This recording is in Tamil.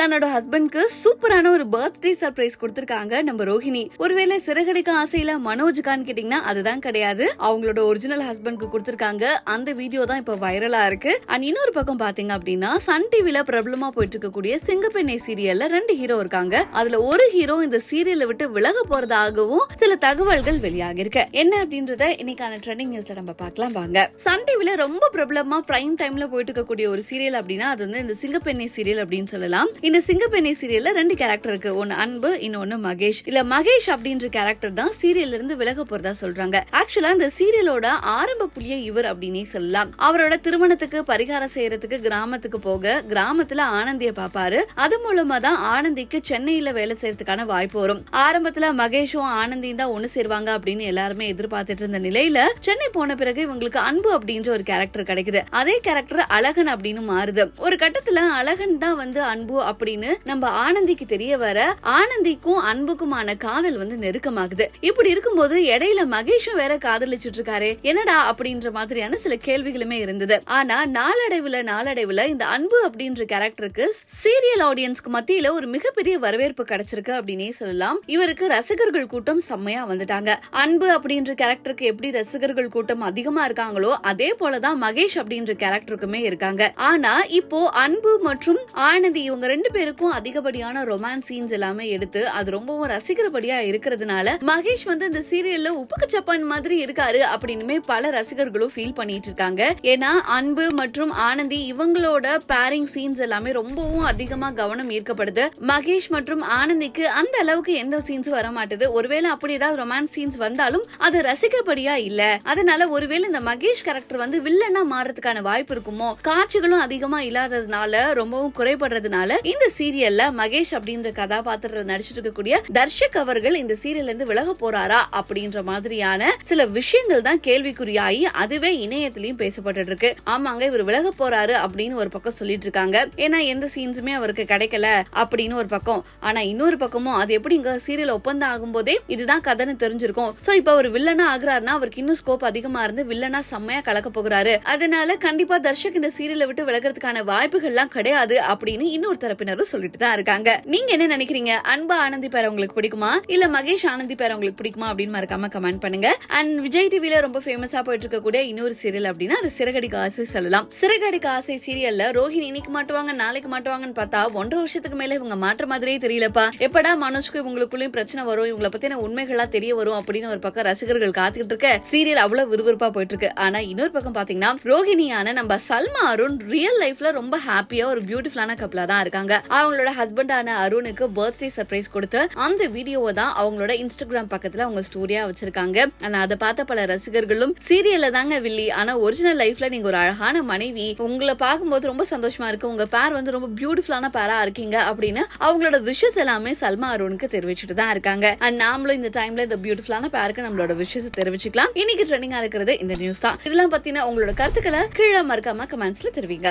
தன்னோட ஹஸ்பண்ட்க்கு சூப்பரான ஒரு பர்த்டே சர்ப்ரைஸ் கொடுத்திருக்காங்க நம்ம ரோஹிணி. ஒருவேளை சிறகடிக்க ஆசையில மனோஜ்கான்னு கேட்டீங்கன்னா அதுதான் கிடையாது. அவங்களோட ஒரிஜினல் ஹஸ்பண்ட்க்கு கொடுத்திருக்காங்க. அந்த வீடியோ தான் இப்ப வைரலா இருக்கு. அண்ட் இன்னொரு பக்கம் பாத்தீங்க அப்படின்னா சன் டிவில பிரபலமா போயிட்டு இருக்கக்கூடிய சிங்கப்பெண்ணை சீரியல்ல ரெண்டு ஹீரோ இருக்காங்க. அதுல ஒரு ஹீரோ இந்த சீரியலை விட்டு விலக போறதாகவும் சில தகவல்கள் வெளியாகிருக்க என்ன அப்படின்றத இன்னைக்கான ட்ரெண்டிங் நியூஸ்ல நம்ம பார்க்கலாம் வாங்க. சன் டிவில ரொம்ப பிரபலமா பிரைம் டைம்ல போயிட்டு இருக்கக்கூடிய ஒரு சீரியல் அப்படின்னா அது வந்து இந்த சிங்கப்பெண்ணை சீரியல் அப்படின்னு சொல்லலாம். இந்த சிங்கப்பெண்ணை சீரியல்ல ரெண்டு கேரக்டர் இருக்கு. ஒன்னு அன்பு இன்னொன்னு மகேஷ். இல்ல மகேஷ் அப்படின்ற கேரக்டர் தான் சீரியல்ல இருந்து விலக போறதா சொல்றாங்க. ஆக்சுவலா இந்த சீரியலோட ஆரம்ப புள்ளிய இவர் அப்படின்னே சொல்லலாம். அவரோட திருமணத்துக்கு பரிகாரம் செய்யறதுக்கு கிராமத்துக்கு போக கிராமத்துல ஆனந்திய பாப்பாரு அது மூலமா தான் ஆனந்திக்கு சென்னையில வேலை செய்யறதுக்கான வாய்ப்பு வரும். ஆரம்பத்துல மகேஷும் ஆனந்தியும் தான் ஒண்ணு சேருவாங்க அப்படின்னு எல்லாருமே எதிர்பார்த்துட்டு இருந்த நிலையில சென்னை போன பிறகு இவங்களுக்கு அன்பு அப்படின்ற ஒரு கேரக்டர் கிடைக்குது. அதே கேரக்டர் அழகன் அப்படின்னு மாறுது. ஒரு கட்டத்துல அழகன் தான் வந்து அன்பு அப்படின்னு நம்ம ஆனந்திக்கு தெரிய வர ஆனந்திக்கும் அன்புக்குமான காதல் வந்து நெருக்கமாகுது. இப்படி இருக்கும்போது இடையில மகேஷும் வேற காதலிச்சிட்டு இருக்காரு என்னடா அப்படின்ற மாதிரியான சில கேள்விகளுமே இருந்தது. ஆனா நாளடைவுல நாளடைவுல இந்த அன்பு அப்படின்ற கேரக்டருக்கு சீரியல் ஆடியன்ஸ்க்கு மத்தியில ஒரு மிகப்பெரிய வரவேற்பு கிடைச்சிருக்கு அப்படின்னே சொல்லலாம். இவருக்கு ரசிகர்கள் கூட்டம் செம்மையா வந்துட்டாங்க. அன்பு அப்படின்ற கேரக்டருக்கு எப்படி ரசிகர்கள் கூட்டம் அதிகமா இருக்காங்களோ அதே போலதான் மகேஷ் அப்படின்ற கேரக்டருக்குமே இருக்காங்க. ஆனா இப்போ அன்பு மற்றும் ஆனந்தி இவங்க ரெண்டு பேருக்கும் அதிகப்படியான ரொமான்ஸ் சீன்ஸ் எல்லாமே எடுத்து அது ரொம்பவும் ரசிக்கிறபடியா இருக்கிறதுனால மகேஷ் வந்து இந்த சீரியல்ல உப்புக்கு சப்பான் மாதிரி இருக்காரு அப்படின்னுமே பல ரசிகர்களும் ஃபீல் பண்ணிட்டு இருக்காங்க. ஏன்னா அன்பு மற்றும் ஆனந்தி இவங்களோட பேரிங் சீன்ஸ் எல்லாமே ரொம்பவும் அதிகமா கவனம் ஈர்க்கப்படுது. மகேஷ் மற்றும் ஆனந்திக்கு அந்த அளவுக்கு எந்த சீன்ஸும் வர மாட்டேது ஒருவேளை அப்படி ஏதாவது ரொமான்ஸ் சீன்ஸ் வந்தாலும் அது ரசிக்கப்படியா இல்ல. அதனால ஒருவேளை இந்த மகேஷ் கேரக்டர் வந்து வில்லனா மாறதுக்கான வாய்ப்பு இருக்குமோ? காட்சிகளும் அதிகமா இல்லாததுனால ரொம்பவும் குறைபடுறதுனால இந்த சீரியல்ல மகேஷ் அப்படின்ற கதாபாத்திரத்துல நடிச்சிட்டு இருக்கக்கூடிய தர்ஷக் அவர்கள் இந்த சீரியல்ல இருந்து விலக போறாரா அப்படின்ற மாதிரியான சில விஷயங்கள் தான் கேள்விக்குறியாகி அதுவே இணையத்திலயும் பேசப்பட்டு இருக்கு. ஆமாங்க இவர் விலக போறாரு அப்படின்னு ஒரு பக்கம் சொல்லிட்டு இருக்காங்க. ஏன்னா எந்த சீன்ஸுமே அவருக்கு கிடைக்கல அப்படின்னு ஒரு பக்கம். ஆனா இன்னொரு பக்கமும் அது எப்படி இங்க சீரியல் ஒப்பந்தம் ஆகும்போதே இதுதான் கதைன்னு தெரிஞ்சிருக்கும். சோ இப்ப அவர் வில்லனா ஆகுறாருன்னா அவருக்கு இன்னும் ஸ்கோப் அதிகமா இருந்து வில்லனா செம்மையா கலக்க போகிறாரு. அதனால கண்டிப்பா தர்ஷக் இந்த சீரியலை விட்டு விலகிறதுக்கான வாய்ப்புகள்லாம் கிடையாது அப்படின்னு இன்னொரு தரப்பினரும் சொல்லிட்டு தான் இருக்காங்க. நீங்க என்ன நினைக்கிறீங்க? அன்பா ஆனந்தி பேர் உங்களுக்கு பிடிக்குமா? இல்ல மகேஷ் ஆனந்தி பேர் உங்களுக்கு பிடிக்குமா? அப்படின்னு மறக்காம கமெண்ட் பண்ணுங்க. அண்ட் விஜய் டிவில ரொம்ப ஃபேமஸா போயிட்டு இருக்கக்கூடிய இன்னொரு சீரியல் அப்படின்னா அது சிறகடிக்க ஆசை சொல்லலாம். சிறகடிக்க ஆசை சீரியல்ல ரோஹிணி இன்னைக்கு மாட்டுவாங்க நாளைக்கு மாட்டுவாங்கன்னு பார்த்தா ஒன்றரை வருஷத்துக்கு மேல இவங்க மாற்ற மாதிரியே தெரியலப்பா. எப்படா மனோஜ்க்கு இவங்களுக்குள்ளயும் பிரச்சனை வரும் இவங்களை பத்தின உண்மைகளா தெரிய வரும் அப்படின்னு ஒரு பக்கம் ரசிகர்கள் காத்துக்கிட்டு இருக்க சீரியல் அவ்வளவு விறுவிறுப்பா போயிட்டு இருக்கு ஆனா இன்னொரு பக்கம் பாத்தீங்கன்னா ரோஹிணியான நம்ம சல்மா அருண் ரியல் லைஃப்ல ரொம்ப ஹாப்பியா ஒரு பியூட்டிஃபுல்லான கப்பலா தான் இருக்காங்க. அவங்களோட ஹஸ்பண்டான அருணுக்கு பர்த்டே சர்ப்ரைஸ் கொடுத்து அந்த வீடியோவை தான் அவங்களோட இன்ஸ்டாகிராம் பக்கத்துல அவங்க ஸ்டோரியா வச்சிருக்காங்க. ஆனா அதை பார்த்த பல ரசிகர்களும் சீரியல்ல தாங்க வில்லி ஆனா ஒரிஜினல் லைஃப்ல நீங்க ஒரு அழகான மனைவி உங்களை பார்க்கும்போது ரொம்ப சந்தோஷமா இருக்கு உங்க பேர் வந்து ரொம்ப பியூட்டிஃபுல்லான பேரா இருக்கீங்க அப்படின்னு அவங்களோட விஷஸ் எல்லாமே சல்மா அருணுக்கு தெரிவிச்சுட்டு தான் இருக்காங்க. அண்ட் நாமளும் இந்த டைம்ல இந்த பியூட்டிஃபுல்லான பேருக்கு நம்மளோட விஷஸ் தெரிவிச்சுக்கலாம். இன்னைக்கு ட்ரெண்டிங்கா இருக்கிறது இந்த நியூஸ் தான். இதெல்லாம் பத்தின உங்களோட கருத்துக்களை கீழே மறக்காம கமெண்ட்ஸ்ல தெரிவிங்க.